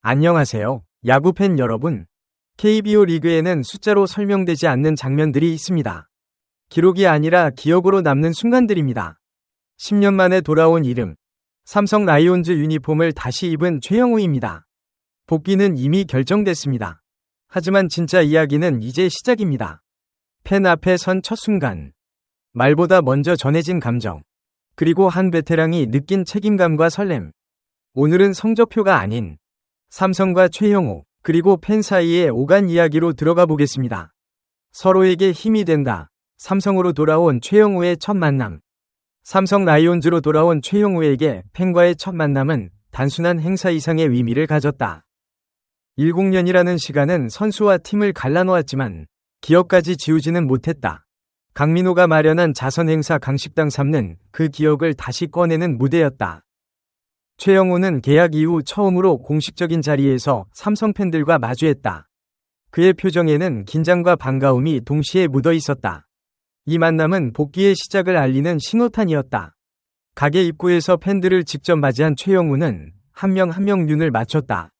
안녕하세요. 야구팬 여러분. KBO 리그에는 숫자로 설명되지 않는 장면들이 있습니다. 기록이 아니라 기억으로 남는 순간들입니다. 10년 만에 돌아온 이름. 삼성 라이온즈 유니폼을 다시 입은 최영우입니다. 복귀는 이미 결정됐습니다. 하지만 진짜 이야기는 이제 시작입니다. 팬 앞에 선 첫 순간. 말보다 먼저 전해진 감정. 그리고 한 베테랑이 느낀 책임감과 설렘. 오늘은 성적표가 아닌 삼성과 최형호, 그리고 팬 사이의 오간 이야기로 들어가 보겠습니다. 서로에게 힘이 된다. 삼성으로 돌아온 최영우의 첫 만남. 삼성 라이온즈로 돌아온 최영우에게 팬과의 첫 만남은 단순한 행사 이상의 의미를 가졌다. 10년이라는 시간은 선수와 팀을 갈라놓았지만 기억까지 지우지는 못했다. 강민호가 마련한 자선 행사 강식당 삼는 그 기억을 다시 꺼내는 무대였다. 최영우는 계약 이후 처음으로 공식적인 자리에서 삼성 팬들과 마주했다. 그의 표정에는 긴장과 반가움이 동시에 묻어 있었다. 이 만남은 복귀의 시작을 알리는 신호탄이었다. 가게 입구에서 팬들을 직접 맞이한 최영우는 한 명 한 명 눈을 맞췄다.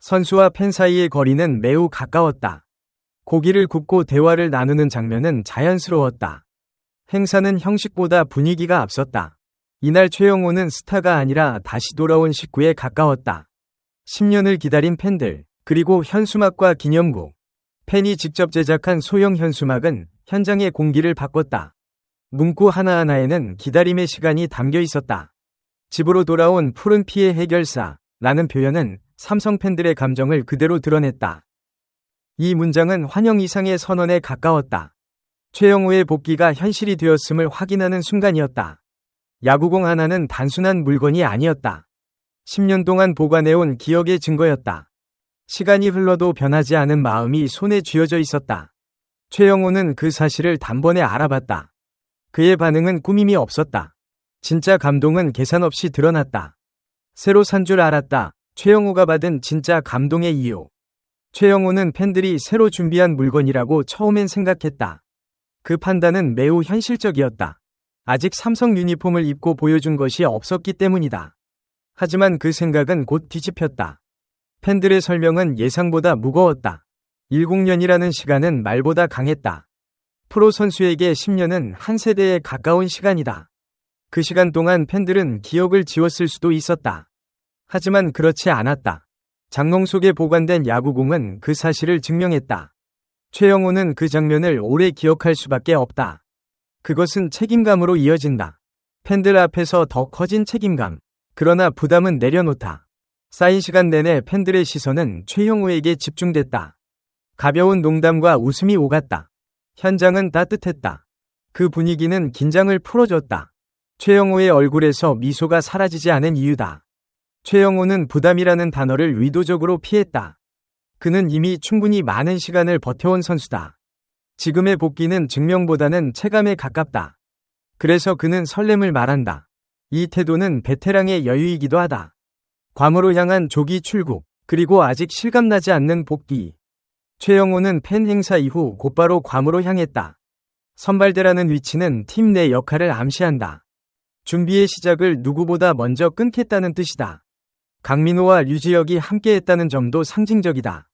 선수와 팬 사이의 거리는 매우 가까웠다. 고기를 굽고 대화를 나누는 장면은 자연스러웠다. 행사는 형식보다 분위기가 앞섰다. 이날 최영호는 스타가 아니라 다시 돌아온 식구에 가까웠다. 10년을 기다린 팬들, 그리고 현수막과 기념국. 팬이 직접 제작한 소형 현수막은 현장의 공기를 바꿨다. 문구 하나하나에는 기다림의 시간이 담겨 있었다. 집으로 돌아온 푸른 피해 해결사, 라는 표현은 삼성 팬들의 감정을 그대로 드러냈다. 이 문장은 환영 이상의 선언에 가까웠다. 최영우의 복귀가 현실이 되었음을 확인하는 순간이었다. 야구공 하나는 단순한 물건이 아니었다. 10년 동안 보관해온 기억의 증거였다. 시간이 흘러도 변하지 않은 마음이 손에 쥐어져 있었다. 최영호는 그 사실을 단번에 알아봤다. 그의 반응은 꾸밈이 없었다. 진짜 감동은 계산 없이 드러났다. 새로 산 줄 알았다. 최영호가 받은 진짜 감동의 이유. 최영호는 팬들이 새로 준비한 물건이라고 처음엔 생각했다. 그 판단은 매우 현실적이었다. 아직 삼성 유니폼을 입고 보여준 것이 없었기 때문이다. 하지만 그 생각은 곧 뒤집혔다. 팬들의 설명은 예상보다 무거웠다. 10년이라는 시간은 말보다 강했다. 프로 선수에게 10년은 한 세대에 가까운 시간이다. 그 시간 동안 팬들은 기억을 지웠을 수도 있었다. 하지만 그렇지 않았다. 장롱 속에 보관된 야구공은 그 사실을 증명했다. 최영호는 그 장면을 오래 기억할 수밖에 없다. 그것은 책임감으로 이어진다. 팬들 앞에서 더 커진 책임감. 그러나 부담은 내려놓다. 쌓인 시간 내내 팬들의 시선은 최형우에게 집중됐다. 가벼운 농담과 웃음이 오갔다. 현장은 따뜻했다. 그 분위기는 긴장을 풀어줬다. 최영호의 얼굴에서 미소가 사라지지 않은 이유다. 최영호는 부담이라는 단어를 의도적으로 피했다. 그는 이미 충분히 많은 시간을 버텨온 선수다. 지금의 복귀는 증명보다는 체감에 가깝다. 그래서 그는 설렘을 말한다. 이 태도는 베테랑의 여유이기도 하다. 괌으로 향한 조기 출국, 그리고 아직 실감나지 않는 복귀. 최영호는 팬 행사 이후 곧바로 괌으로 향했다. 선발대라는 위치는 팀 내 역할을 암시한다. 준비의 시작을 누구보다 먼저 끊겠다는 뜻이다. 강민호와 류지혁이 함께했다는 점도 상징적이다.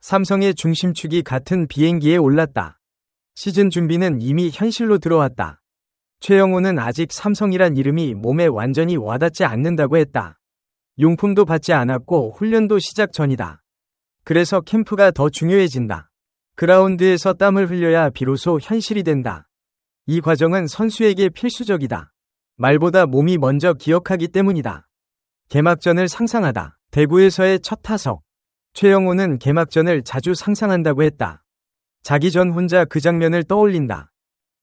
삼성의 중심축이 같은 비행기에 올랐다. 시즌 준비는 이미 현실로 들어왔다. 최영호는 아직 삼성이란 이름이 몸에 완전히 와닿지 않는다고 했다. 용품도 받지 않았고 훈련도 시작 전이다. 그래서 캠프가 더 중요해진다. 그라운드에서 땀을 흘려야 비로소 현실이 된다. 이 과정은 선수에게 필수적이다. 말보다 몸이 먼저 기억하기 때문이다. 개막전을 상상하다. 대구에서의 첫 타석. 최영호는 개막전을 자주 상상한다고 했다. 자기 전 혼자 그 장면을 떠올린다.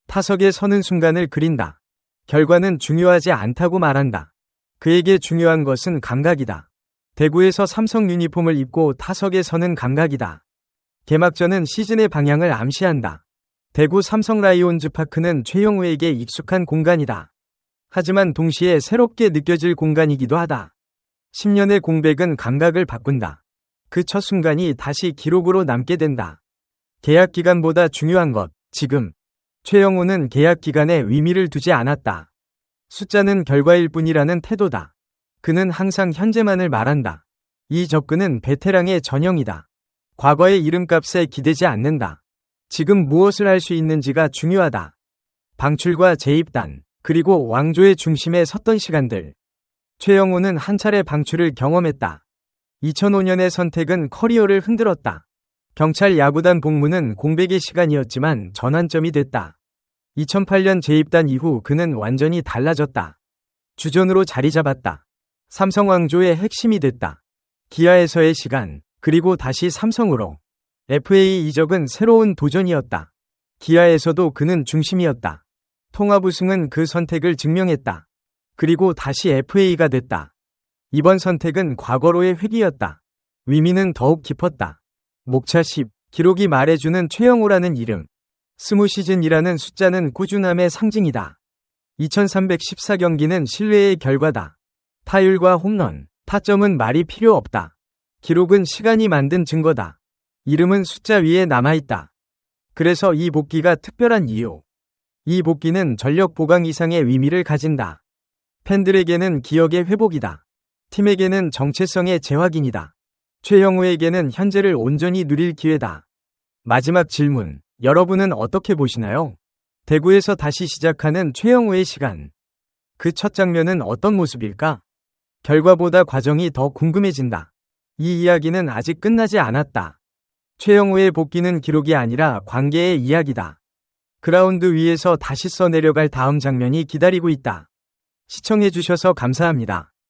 타석에 서는 순간을 그린다. 결과는 중요하지 않다고 말한다. 그에게 중요한 것은 감각이다. 대구에서 삼성 유니폼을 입고 타석에 서는 감각이다. 개막전은 시즌의 방향을 암시한다. 대구 삼성 라이온즈 파크는 최영우에게 익숙한 공간이다. 하지만 동시에 새롭게 느껴질 공간이기도 하다. 10년의 공백은 감각을 바꾼다. 그 첫 순간이 다시 기록으로 남게 된다. 계약 기간보다 중요한 것, 지금. 최영우는 계약 기간에 의미를 두지 않았다. 숫자는 결과일 뿐이라는 태도다. 그는 항상 현재만을 말한다. 이 접근은 베테랑의 전형이다. 과거의 이름값에 기대지 않는다. 지금 무엇을 할 수 있는지가 중요하다. 방출과 재입단, 그리고 왕조의 중심에 섰던 시간들. 최영호는 한 차례 방출을 경험했다. 2005년의 선택은 커리어를 흔들었다. 경찰 야구단 복무는 공백의 시간이었지만 전환점이 됐다. 2008년 재입단 이후 그는 완전히 달라졌다. 주전으로 자리 잡았다. 삼성 왕조의 핵심이 됐다. 기아에서의 시간, 그리고 다시 삼성으로. FA 이적은 새로운 도전이었다. 기아에서도 그는 중심이었다. 통합 우승은 그 선택을 증명했다. 그리고 다시 FA가 됐다. 이번 선택은 과거로의 회귀였다. 의미는 더욱 깊었다. 목차 10, 기록이 말해주는 최영호라는 이름. 스무 시즌이라는 숫자는 꾸준함의 상징이다. 2314 경기는 신뢰의 결과다. 타율과 홈런, 타점은 말이 필요 없다. 기록은 시간이 만든 증거다. 이름은 숫자 위에 남아있다. 그래서 이 복귀가 특별한 이유. 이 복귀는 전력 보강 이상의 의미를 가진다. 팬들에게는 기억의 회복이다. 팀에게는 정체성의 재확인이다. 최영우에게는 현재를 온전히 누릴 기회다. 마지막 질문. 여러분은 어떻게 보시나요? 대구에서 다시 시작하는 최영우의 시간. 그 첫 장면은 어떤 모습일까? 결과보다 과정이 더 궁금해진다. 이 이야기는 아직 끝나지 않았다. 최영우의 복귀는 기록이 아니라 관계의 이야기다. 그라운드 위에서 다시 써내려갈 다음 장면이 기다리고 있다. 시청해주셔서 감사합니다.